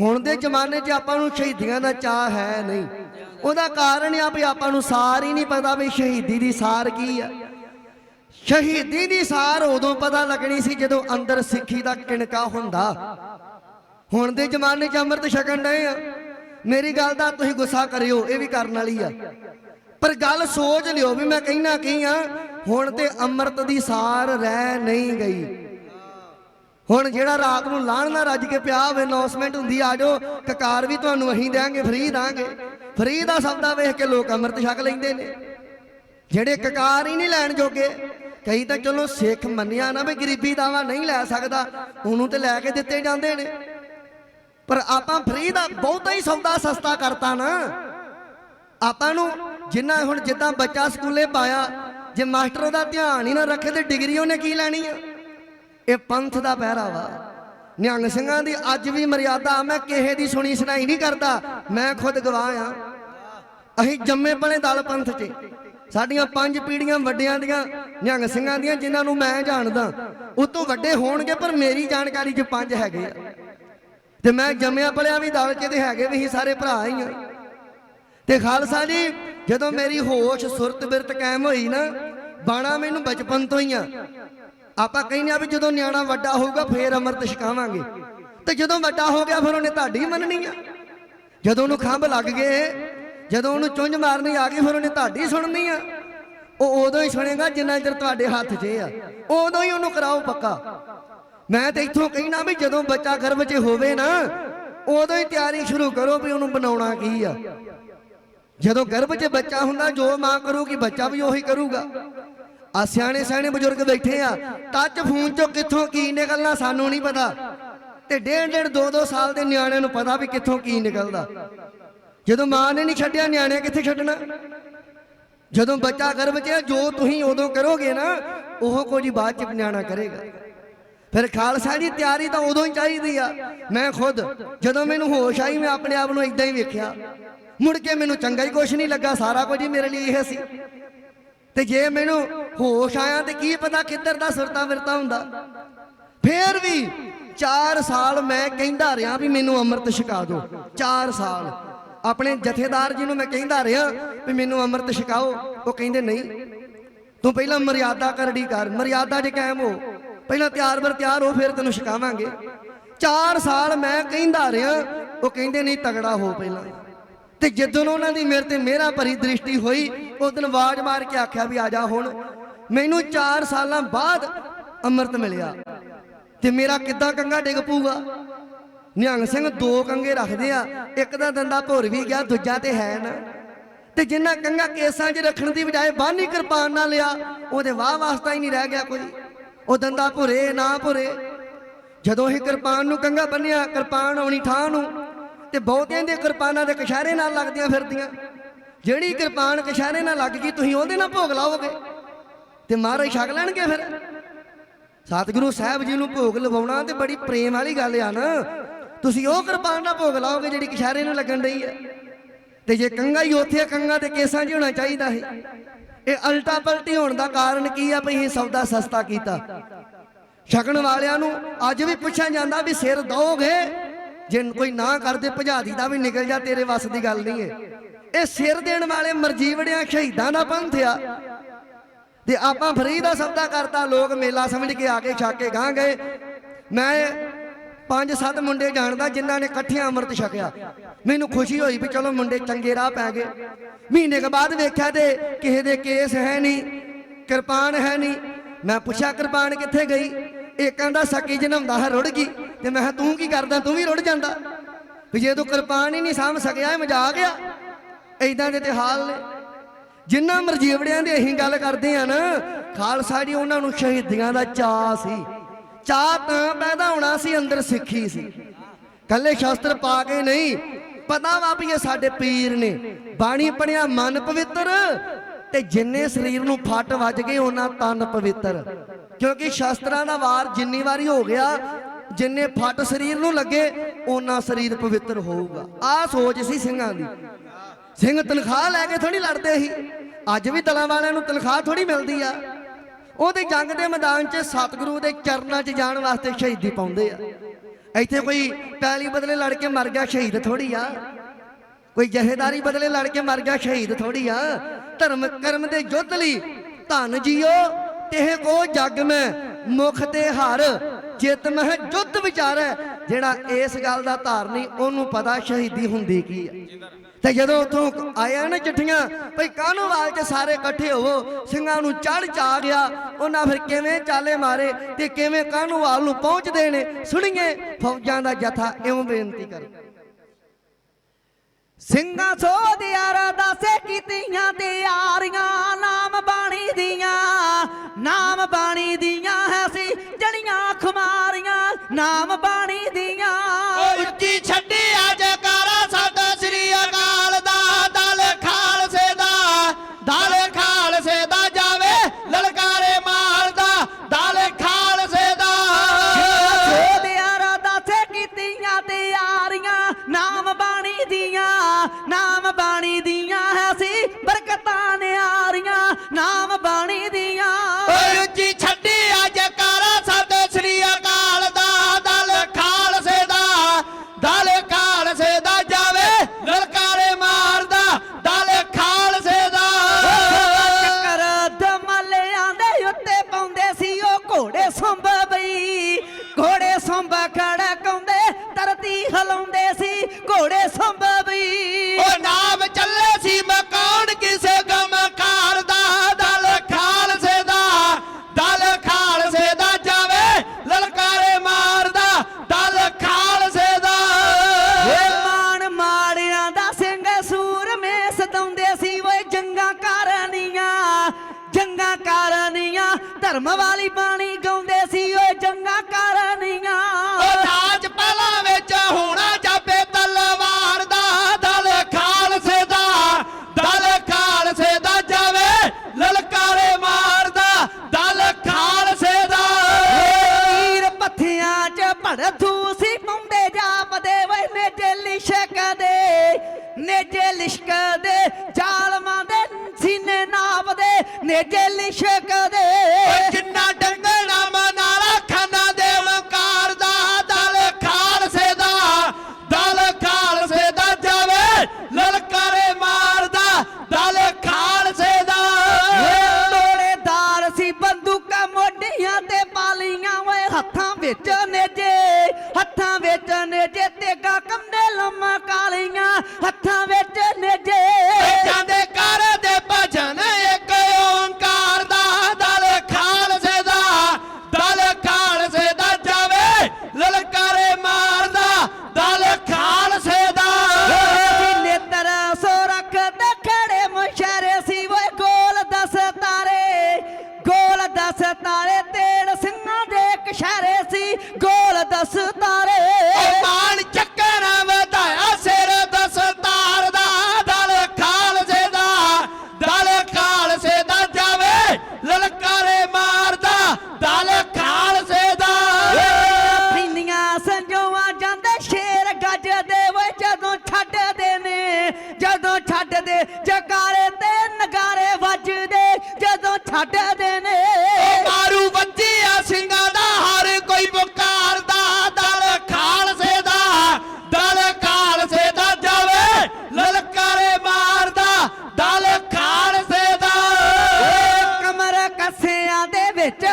ਹੁਣ ਦੇ ਜ਼ਮਾਨੇ 'ਚ ਆਪਾਂ ਨੂੰ ਸ਼ਹੀਦੀਆਂ ਦਾ ਚਾਹ ਹੈ ਨਹੀਂ। ਉਹਦਾ ਕਾਰਨ ਆ ਵੀ ਆਪਾਂ ਨੂੰ ਸਾਰ ਹੀ ਨਹੀਂ ਪਤਾ ਵੀ ਸ਼ਹੀਦੀ ਦੀ ਸਾਰ ਕੀ ਆ। ਸ਼ਹੀਦੀ ਦੀ ਸਾਰ ਉਦੋਂ ਪਤਾ ਲੱਗਣੀ ਸੀ ਜਦੋਂ ਅੰਦਰ ਸਿੱਖੀ ਦਾ ਕਿਣਕਾ ਹੁੰਦਾ। ਹੁਣ ਦੇ ਜ਼ਮਾਨੇ 'ਚ ਅੰਮ੍ਰਿਤ ਛਕਣ ਡਏ ਆ। ਮੇਰੀ ਗੱਲ ਦਾ ਤੁਸੀਂ ਗੁੱਸਾ ਕਰਿਓ, ਇਹ ਵੀ ਕਰਨ ਵਾਲੀ ਆ। ਪਰ ਗੱਲ ਸੋਚ ਲਿਓ ਵੀ ਮੈਂ ਕਹਿਣਾ ਕੀ ਆ, ਹੁਣ ਤੇ ਅੰਮ੍ਰਿਤ ਦੀ ਸਾਰ ਰਹਿ ਨਹੀਂ ਗਈ। ਹੁਣ ਜਿਹੜਾ ਰਾਤ ਨੂੰ ਲਾਣ ਨਾਲ ਰੱਜ ਕੇ ਪਿਆ ਹੋਵੇ ਅਨਾਉਂਸਮੈਂਟ ਹੁੰਦੀ ਆ ਜਾਓ, ਕਕਾਰ ਵੀ ਤੁਹਾਨੂੰ ਅਸੀਂ ਦੇਾਂਗੇ ਫ੍ਰੀ ਦਾਂਗੇ। ਫ੍ਰੀ ਦਾ ਸੌਦਾ ਵੇਖ ਕੇ ਲੋਕ ਅੰਮ੍ਰਿਤ ਛਕ ਲੈਂਦੇ ਨੇ। ਜਿਹੜੇ ਕਕਾਰ ਹੀ ਨਹੀਂ ਲੈਣ ਜੋਗੇ, ਕਈ ਤਾਂ ਚਲੋ ਸਿੱਖ ਮੰਨਿਆ ਨਾ ਵੀ ਗਰੀਬੀ ਦਾਵਾ ਨਹੀਂ ਲੈ ਸਕਦਾ, ਉਹਨੂੰ ਤੇ ਲੈ ਕੇ ਦਿੱਤੇ ਜਾਂਦੇ ਨੇ। ਪਰ ਆਪਾਂ ਫ੍ਰੀ ਦਾ ਬਹੁਤਾ ਹੀ ਸੌਦਾ ਸਸਤਾ ਕਰਤਾ ਨਾ। ਆਪਾਂ ਨੂੰ ਜਿੰਨਾ ਹੁਣ ਜਿੱਦਾਂ ਬੱਚਾ ਸਕੂਲੇ ਪਾਇਆ, ਜੇ ਮਾਸਟਰ ਉਹਦਾ ਧਿਆਨ ਹੀ ਨਾ ਰੱਖੇ ਤੇ ਡਿਗਰੀ ਉਹਨੇ ਕੀ ਲੈਣੀ ਆ? ਇਹ ਪੰਥ ਦਾ ਪਹਿਰਾ ਵਾ ਨਿਹੰਗ ਸਿੰਘਾਂ ਦੀ ਅੱਜ ਵੀ ਮਰਿਆਦਾ, ਮੈਂ ਕਿਸੇ ਦੀ ਸੁਣੀ ਸੁਣਾਈ ਨਹੀਂ ਕਰਦਾ। ਮੈਂ ਖੁਦ ਗਵਾਹ ਆ। ਅਸੀਂ ਜੰਮੇ ਪਲੇ ਦਲ ਪੰਥ 'ਚ। ਸਾਡੀਆਂ ਪੰਜ ਪੀੜੀਆਂ ਵੱਡਿਆਂ ਦੀਆਂ, ਨਿਹੰਗ ਸਿੰਘਾਂ ਦੀਆਂ, ਜਿਨ੍ਹਾਂ ਨੂੰ ਮੈਂ ਜਾਣਦਾ। ਉਹ ਤੋਂ ਵੱਡੇ ਹੋਣਗੇ, ਪਰ ਮੇਰੀ ਜਾਣਕਾਰੀ 'ਚ ਪੰਜ ਹੈਗੇ ਆ। ਤੇ ਮੈਂ ਜੰਮਿਆ ਪਲਿਆ ਵੀ ਦਲ 'ਚ ਤੇ ਹੈਗੇ ਵੀ ਸਾਰੇ ਭਰਾ ਹੀ ਆ। ਤੇ ਖਾਲਸਾ ਜੀ, ਜਦੋਂ ਮੇਰੀ ਹੋਸ਼ ਸੁਰਤ ਬਿਰਤ ਕਾਇਮ ਹੋਈ ਨਾ, ਬਾਣਾ ਮੈਨੂੰ ਬਚਪਨ ਤੋਂ ਹੀ ਆ। ਆਪਾਂ ਕਹਿੰਦੇ ਆ ਵੀ ਜਦੋਂ ਨਿਆਣਾ ਵੱਡਾ ਹੋਊਗਾ, ਫੇਰ ਅੰਮ੍ਰਿਤ ਛਕਾਵਾਂਗੇ। ਤੇ ਜਦੋਂ ਵੱਡਾ ਹੋ ਗਿਆ, ਫਿਰ ਉਹਨੇ ਤੁਹਾਡੀ ਮੰਨਣੀ ਆ। ਜਦੋਂ ਉਹਨੂੰ ਖੰਭ ਲੱਗ ਗਏ, ਜਦੋਂ ਉਹਨੂੰ ਚੁੰਝ ਮਾਰਨੀ ਆ ਗਈ, ਫਿਰ ਉਹਨੇ ਤੁਹਾਡੀ ਸੁਣਨੀ ਆ। ਉਹ ਉਦੋਂ ਹੀ ਸੁਣੇਗਾ ਜਿੰਨਾ ਚਿਰ ਤੁਹਾਡੇ ਹੱਥ 'ਚ ਆ। ਉਦੋਂ ਹੀ ਉਹਨੂੰ ਕਰਾਓ ਪੱਕਾ। ਮੈਂ ਤੇ ਇੱਥੋਂ ਕਹਿਣਾ ਵੀ ਜਦੋਂ ਬੱਚਾ ਗਰਭ 'ਚ ਹੋਵੇ ਨਾ, ਉਦੋਂ ਹੀ ਤਿਆਰੀ ਸ਼ੁਰੂ ਕਰੋ ਵੀ ਉਹਨੂੰ ਬਣਾਉਣਾ ਕੀ ਆ। ਜਦੋਂ ਗਰਭ 'ਚ ਬੱਚਾ ਹੁੰਦਾ, ਜੋ ਮਾਂ ਕਰੂਗੀ, ਬੱਚਾ ਵੀ ਉਹੀ ਕਰੂਗਾ। ਆ ਸਿਆਣੇ ਸਿਆਣੇ ਬਜ਼ੁਰਗ ਬੈਠੇ ਆ, ਟੱਚ ਫੋਨ 'ਚੋਂ ਕਿੱਥੋਂ ਕੀ ਨਿਕਲਣਾ ਸਾਨੂੰ ਨਹੀਂ ਪਤਾ। ਤੇ ਡੇਢ ਡੇਢ ਦੋ ਦੋ ਸਾਲ ਦੇ ਨਿਆਣਿਆਂ ਨੂੰ ਪਤਾ ਵੀ ਕਿੱਥੋਂ ਕੀ ਨਿਕਲਦਾ। ਜਦੋਂ ਮਾਂ ਨੇ ਨਹੀਂ ਛੱਡਿਆ, ਨਿਆਣਿਆਂ ਕਿੱਥੇ ਛੱਡਣਾ? ਜਦੋਂ ਬੱਚਾ ਗਰਭ 'ਚ ਹੈ ਜੋ ਤੁਸੀਂ ਉਦੋਂ ਕਰੋਗੇ ਨਾ, ਉਹ ਕੁਝ ਬਾਅਦ 'ਚ ਨਿਆਣਾ ਕਰੇਗਾ। ਫਿਰ ਖਾਲਸਾ ਦੀ ਤਿਆਰੀ ਤਾਂ ਉਦੋਂ ਹੀ ਚਾਹੀਦੀ ਆ। ਮੈਂ ਖੁਦ, ਜਦੋਂ ਮੈਨੂੰ ਹੋਸ਼ ਆਈ, ਮੈਂ ਆਪਣੇ ਆਪ ਨੂੰ ਇਦਾਂ ਹੀ ਵੇਖਿਆ। ਮੁੜ ਕੇ ਮੈਨੂੰ ਚੰਗਾ ਹੀ ਕੁਝ ਨਹੀਂ ਲੱਗਾ, ਸਾਰਾ ਕੁਝ ਹੀ ਮੇਰੇ ਲਈ ਇਹ ਸੀ। ਤੇ ਜੇ ਮੈਨੂੰ ਹੋਸ਼ ਆਇਆ ਤੇ ਕੀ ਪਤਾ ਕਿੱਧਰ ਦਾ ਸੁਰਤਾ ਵਿਰਤਾ ਹੁੰਦਾ। ਫੇਰ ਵੀ 4 ਸਾਲ ਮੈਂ ਕਹਿੰਦਾ ਰਿਹਾ ਵੀ ਮੈਨੂੰ ਅੰਮ੍ਰਿਤ ਛਕਾ ਦਿਓ। 4 ਸਾਲ। ਆਪਣੇ ਜਥੇਦਾਰ ਜੀ ਨੂੰ ਮੈਂ ਕਹਿੰਦਾ ਰਿਹਾ ਵੀ ਮੈਨੂੰ ਅੰਮ੍ਰਿਤ ਛਕਾਓ। ਉਹ ਕਹਿੰਦੇ ਨਹੀਂ। ਤੂੰ ਪਹਿਲਾਂ ਮਰਿਆਦਾ ਕਰੜੀ ਕਰ। ਮਰਿਆਦਾ 'ਚ ਕਾਇਮ ਹੋ, ਪਹਿਲਾਂ ਤਿਆਰ ਬਰ ਤਿਆਰ ਹੋ, ਫਿਰ ਤੈਨੂੰ ਛਕਾਵਾਂਗੇ। 4 ਸਾਲ ਮੈਂ ਕਹਿੰਦਾ ਰਿਹਾ, ਉਹ ਕਹਿੰਦੇ ਨਹੀਂ ਤਗੜਾ ਹੋ ਪਹਿਲਾਂ। ਤੇ ਜਦੋਂ ਉਹਨਾਂ ਦੀ ਮੇਰੇ ਤੇ ਮੇਰਾ ਭਰੀ ਦ੍ਰਿਸ਼ਟੀ ਹੋਈ, ਉਸ ਦਿਨ ਆਵਾਜ਼ ਮਾਰ ਕੇ ਆਖਿਆ ਵੀ ਆ ਜਾ ਹੁਣ। ਮੈਨੂੰ 4 ਸਾਲਾਂ ਬਾਅਦ ਅੰਮ੍ਰਿਤ ਮਿਲਿਆ ਤੇ ਮੇਰਾ ਕਿੱਦਾਂ ਕੰਗਾ ਡਿੱਗ ਪੂਗਾ ਨਿਹੰਗ ਸਿੰਘ ਦੋ ਕੰਗੇ ਰੱਖਦੇ ਆ, ਇੱਕ ਦਾ ਦੰਦਾ ਭੁਰ ਵੀ ਗਿਆ, ਦੂਜਾ ਤੇ ਹੈ ਨਾ। ਤੇ ਜਿੰਨਾ ਕੰਗਾ ਕੇਸਾਂ 'ਚ ਰੱਖਣ ਦੀ ਬਜਾਏ ਬਾਹਨੀ ਕਿਰਪਾਨ ਨਾਲ ਲਿਆ, ਉਹਦੇ ਵਾਹ ਵਾਸਤਾ ਹੀ ਨਹੀਂ ਰਹਿ ਗਿਆ ਕੋਈ। ਉਹ ਦੰਦਾ ਭੁਰੇ, ਨਾ ਭੁਰੇ। ਜਦੋਂ ਹੀ ਕਿਰਪਾਨ ਨੂੰ ਕੰਗਾ ਬੰਨਿਆ, ਕਿਰਪਾਨ ਆਉਣੀ ਥਾਂ ਨੂੰ ਤੇ ਬਹੁਤਿਆਂ ਦੇ ਕਿਰਪਾਨਾਂ ਦੇ ਕਸ਼ਾਰੇ ਨਾਲ ਲੱਗਦੀਆਂ ਫਿਰਦੀਆਂ। ਜਿਹੜੀ ਕਿਰਪਾਨ ਕਸ਼ਾਰੇ ਨਾਲ ਲੱਗ ਗਈ ਤੁਸੀਂ ਉਹਦੇ ਨਾਲ ਭੋਗ ਲਾਓਗੇ। ਤੇ ਮਹਾਰਾਜ ਛਕ ਲੈਣਗੇ ਫਿਰ। ਸਤਿਗੁਰੂ ਸਾਹਿਬ ਜੀ ਨੂੰ ਭੋਗ ਲਵਾਉਣਾ ਤੇ ਬੜੀ ਪ੍ਰੇਮ ਵਾਲੀ ਗੱਲ ਆ ਨਾ। ਤੁਸੀਂ ਉਹ ਕਿਰਪਾਨ ਨਾਲ ਭੋਗ ਲਾਓਗੇ ਜਿਹੜੀ ਕਸ਼ਾਰੇ ਨੂੰ ਲੱਗਣ ਰਹੀ ਹੈ ਤੇ ਜੇ ਕੰਗਾ ਹੀ ਉੱਥੇ ਆ, ਕੰਗਾ ਤੇ ਕੇਸਾਂ 'ਚ ਹੋਣਾ ਚਾਹੀਦਾ ਹੈ ਇਹ ਅਲਟਾ ਪਲਟੀ ਹੋਣ ਦਾ ਕਾਰਨ ਕੀ ਆ ਭਈ ਇਹ ਸੌਦਾ ਸਸਤਾ ਕੀਤਾ। ਛਕਣ ਵਾਲਿਆਂ ਨੂੰ ਅੱਜ ਵੀ ਪੁੱਛਿਆ ਜਾਂਦਾ ਵੀ ਸਿਰ ਦੋਗੇ। ਜੇ ਕੋਈ ਨਾ ਕਰਦੇ, ਭਜਾਦੀ ਦਾ ਵੀ ਨਿਕਲ ਜਾ, ਤੇਰੇ ਵੱਸ ਦੀ ਗੱਲ ਨਹੀਂ ਹੈ। ਇਹ ਸਿਰ ਦੇਣ ਵਾਲੇ ਮਰਜੀਵੜਿਆਂ ਸ਼ਹੀਦਾਂ ਦਾ ਪੰਥ ਆ। ਤੇ ਆਪਾਂ ਫਰੀ ਦਾ ਸੌਦਾ ਕਰਤਾ, ਲੋਕ ਮੇਲਾ ਸਮਝ ਕੇ ਆ ਕੇ ਛੱਕ ਕੇ ਗਾਂ ਗਏ। ਮੈਂ ਪੰਜ ਸੱਤ ਮੁੰਡੇ ਜਾਣਦਾ, ਜਿਨ੍ਹਾਂ ਨੇ ਇਕੱਠਿਆਂ ਅੰਮ੍ਰਿਤ ਛਕਿਆ। ਮੈਨੂੰ ਖੁਸ਼ੀ ਹੋਈ ਵੀ ਚਲੋ ਮੁੰਡੇ ਚੰਗੇ ਰਾਹ ਪੈ ਗਏ। ਮਹੀਨੇ ਕੇ ਬਾਅਦ ਵੇਖਿਆ ਤੇ ਕਿਸੇ ਦੇ ਕੇਸ ਹੈ ਨਹੀਂ, ਕਿਰਪਾਨ ਹੈ ਨਹੀਂ। ਮੈਂ ਪੁੱਛਿਆ, ਕਿਰਪਾਨ ਕਿੱਥੇ ਗਈ? ਇਹ ਕਹਿੰਦਾ, ਸਕੀ ਜਨਮਦਾ ਹੈ ਰੁੜ ਗਈ ਤੇ ਮੈਂ ਕਿਹਾ, ਤੂੰ ਕੀ ਕਰਦਾ? ਤੂੰ ਵੀ ਰੁੜ ਜਾਂਦਾ। ਵੀ ਜੇ ਤੂੰ ਕਿਰਪਾਨ ਹੀ ਨਹੀਂ ਸਾਂਭ ਸਕਿਆ, ਇਹ ਮਜ਼ਾਕ ਆ। ਐਦਾਂ ਦੇ ਤੇ ਹਾਲ ਨੇ। ਜਿੰਨਾ ਮਰਜੀਵੜਿਆਂ ਦੀ ਅਸੀਂ ਗੱਲ ਕਰਦੇ ਆ ਨਾ, ਖਾਲਸਾ ਜੀ ਉਹਨਾਂ ਨੂੰ ਸ਼ਹੀਦੀਆਂ ਦਾ ਚਾਹ ਸੀ। ਚਾਹ ਤਾਂ ਪੈਦਾ ਹੋਣਾ ਸੀ, ਅੰਦਰ ਸਿੱਖੀ ਸੀ। ਕੱਲੇ ਸ਼ਸਤਰ ਪਾ ਕੇ ਨਹੀਂ, ਪਤਾ ਵਾ ਵੀ ਇਹ ਸਾਡੇ ਪੀਰ ਨੇ। ਬਾਣੀ ਪੜਿਆ ਮਨ ਪਵਿੱਤਰ, ਤੇ ਜਿੰਨੇ ਸਰੀਰ ਨੂੰ ਫੱਟ ਵੱਜ ਗਏ, ਉਹਨਾਂ ਤਨ ਪਵਿੱਤਰ। ਕਿਉਂਕਿ ਸ਼ਸਤਰਾਂ ਦਾ ਵਾਰ ਜਿੰਨੀ ਵਾਰੀ ਹੋ ਗਿਆ ਜਿੰਨੇ ਫੱਟ ਸਰੀਰ ਨੂੰ ਲੱਗੇ ਉਹਨਾਂ ਸਰੀਰ ਪਵਿੱਤਰ ਹੋਊਗਾ। ਆਹ ਸੋਚ ਸੀ ਸਿੰਘਾਂ ਦੀ। ਸਿੰਘ ਤਨਖਾਹ ਲੈ ਕੇ ਥੋੜੀ ਲੜਦੇ ਸੀ। ਅੱਜ ਵੀ ਦਲਾਂ ਵਾਲਿਆਂ ਨੂੰ ਤਨਖਾਹ ਥੋੜੀ ਮਿਲਦੀ ਆ। ਉਹਦੇ ਜੰਗ ਦੇ ਮੈਦਾਨ 'ਚ ਸਤਿਗੁਰੂ ਦੇ ਚਰਨਾਂ 'ਚ ਜਾਣ ਵਾਸਤੇ ਸ਼ਹੀਦੀ ਪਾਉਂਦੇ ਆ। ਇੱਥੇ ਕੋਈ ਪੈਲੀ ਬਦਲੇ ਲੜ ਕੇ ਮਰ ਗਿਆ, ਸ਼ਹੀਦ ਥੋੜੀ ਆ। ਕੋਈ ਜਹੇਦਾਰੀ ਬਦਲੇ ਲੜ ਕੇ ਮਰ ਗਿਆ, ਸ਼ਹੀਦ ਥੋੜੀ ਆ। ਧਰਮ ਕਰਮ ਦੇ ਯੁੱਧ ਲਈ ਧਨ ਜੀਓ, ਤੇਹ ਕੋ ਜਗ ਮੈਂ ਮੁਖ ਤੇ ਹਰ। ਜਿਤ ਮਹਿ ਜੁੱਧ ਵਿਚਾਰੈ ਜਿਹੜਾ ਇਸ ਗੱਲ ਦਾ ਧਾਰਨੀ ਉਹਨੂੰ ਪਤਾ ਸ਼ਹੀਦੀ ਹੁੰਦੀ ਕੀ ਹੈ। ਤੇ ਜਦੋਂ ਉਥੋਂ ਆਇਆ ਨਾ ਚਿੱਠੀਆਂ, ਭਈ ਕਾਹਨੂੰਵਾਲ ਚ ਸਾਰੇ ਇਕੱਠੇ ਹੋਵੋ, ਸਿੰਘਾਂ ਨੂੰ ਚੜ ਚਾ ਗਿਆ, ਉਹਨਾਂ ਫਿਰ ਕਿਵੇਂ ਚਾਲੇ ਮਾਰੇ ਤੇ ਕਿਵੇਂ ਕਾਹਨੂੰਵਾਲ ਨੂੰ ਪਹੁੰਚਦੇ ਨੇ, ਸੁਣੀਏ, ਫੌਜਾਂ ਦਾ ਜਥਾ ਇਉਂ ਬੇਨਤੀ ਕਰੋ। ਸਿੰਘਾਂ ਸੋਧਿਆਰਾ ਦਾਸੇ ਕੀਤੀਆਂ ਤੇ ਯਾਰੀਆਂ, ਨਾਮ ਬਾਣੀ ਦੀਆਂ, ਨਾਮ ਬਾਣੀ ਦੀਆਂ ਹੈ ਸੀ ਜੜੀਆਂ ਖੁਮਾਰੀਆਂ, ਨਾਮ ਬਾਣੀ ਦੀਆਂ। ਉੱਚੀ ਛੱਡੀ ਹਿਲਾਉਂਦੇ ਸੀ ਘੋੜੇ ਬਈ ਓ ਨਾਮ ਚੱਲੇ ਸੀ ਮਕਾਨ ਕਿਸੇ ਗਮਕਾਰ ਦਾ? ਦਲ ਖਾਲਸੇ ਦਾ ਦਲ ਖਾਲਸੇ ਦਾ ਜਾਵੇ ਲਲਕਾਰੇ ਮਾਰਦਾ ਦਲ ਖਾਲਸੇ ਦਾ। ਏ ਮਾਣ ਮਾੜਿਆਂ ਦਾ ਸਿੰਘ ਸੂਰਮੇ ਸਤਾਉਂਦੇ ਸੀ ਓਏ ਜੰਗਾਂ ਕਰਨੀਆਂ ਜੰਗਾਂ ਕਰਨੀਆਂ ਧਰਮ ਵਾਲੀ ਬਾਣੀ ਗਾਉਂਦੇ ਨੇਜੇ ਲਿਸ਼ਕ ਓ ਦੇ। ਜਿੰਨਾ ਡੰਗਣਾ ਮਨਾਲਾ ਖਾਨਾ ਦੇ ਵਕਾਰ ਦਾ ਦਲ ਖਾਲਸੇ ਦਾ ਦਲ ਖਾਲਸੇ ਦਾ ਜਾਵੇ ਲਲਕਾਰੇ ਮਾਰਦਾ ਦਲ ਖਾਲਸੇ ਦਾ। ਤੋੜੇਦਾਰ ਸੀ ਬੰਦੂਕਾਂ ਮੋਢੀਆਂ ਤੇ ਪਾਲੀਆਂ ਓਏ ਹੱਥਾਂ ਵਿੱਚ ਨੇਜੇ ਛੱਡ ਦੇ ਨੇ। ਮਾਰੂ ਵੱਜਿਆ ਸਿੰਘਾਂ ਦਾ ਹਰ ਕੋਈ ਬੁਕਾਰ ਦਾ। ਦਲ ਖਾਲਸੇ ਦਾ ਦਲ ਖਾਲਸੇ ਦਾ ਜਾਵੇ ਲਲਕਾਰੇ ਮਾਰਦਾ ਦਲ ਖਾਲਸੇ ਦਾ। ਕਮਰ ਕੱਸਿਆਂ ਦੇ ਵਿੱਚ